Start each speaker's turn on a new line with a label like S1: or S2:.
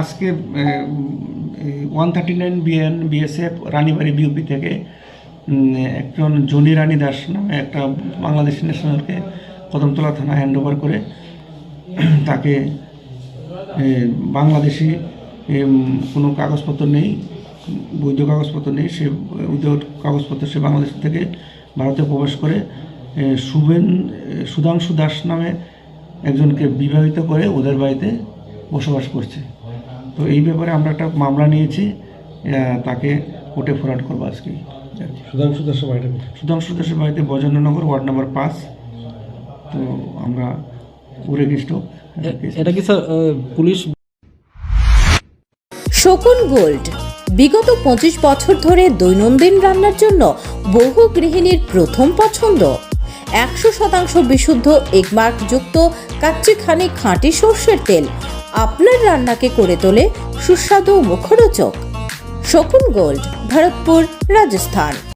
S1: আজকে one thirty nine BN, BSF, Ranibari BUP থেকে একজন জনি রানী দাস নামে একটা বাংলাদেশি ন্যাশনালকে কদমতলা থানায় হ্যান্ড ওভার করে, তাকে বাংলাদেশি কোনো কাগজপত্র নেই, বৈধ কাগজপত্র নেই, সে, বৈধ কাগজপত্র সে বাংলাদেশ থেকে ভারতে প্রবেশ করে শুভেন সুধাংশু দাস নামে একজনকে বিবাহিত করে ওদের বাড়িতে বসবাস করছে। তো এই ব্যাপারে আমরা একটা মামলা নিয়েছি তাকে কোর্টে ফরওয়ার্ড করব আজকে
S2: সুধাংশু দাসের বাড়িটা?
S1: সুধাংশু দাসের বাড়িতে বজেন্দ্রনগর ওয়ার্ড নাম্বার পাঁচ। তো আমরা উরেগিষ্ট
S3: এটা কি স্যার পুলিশ?
S4: শকুন গোল্ড বিগত পঁচিশ বছর ধরে দৈনন্দিন রান্নার জন্য বহু গৃহিণীর প্রথম পছন্দ। একশো শতাংশ বিশুদ্ধ এগমার্কযুক্ত কাচ্চিখানি খাঁটি সর্ষের তেল আপনার রান্নাকে করে তোলে সুস্বাদু মুখরোচক। শকুন গোল্ড ভরতপুর রাজস্থান।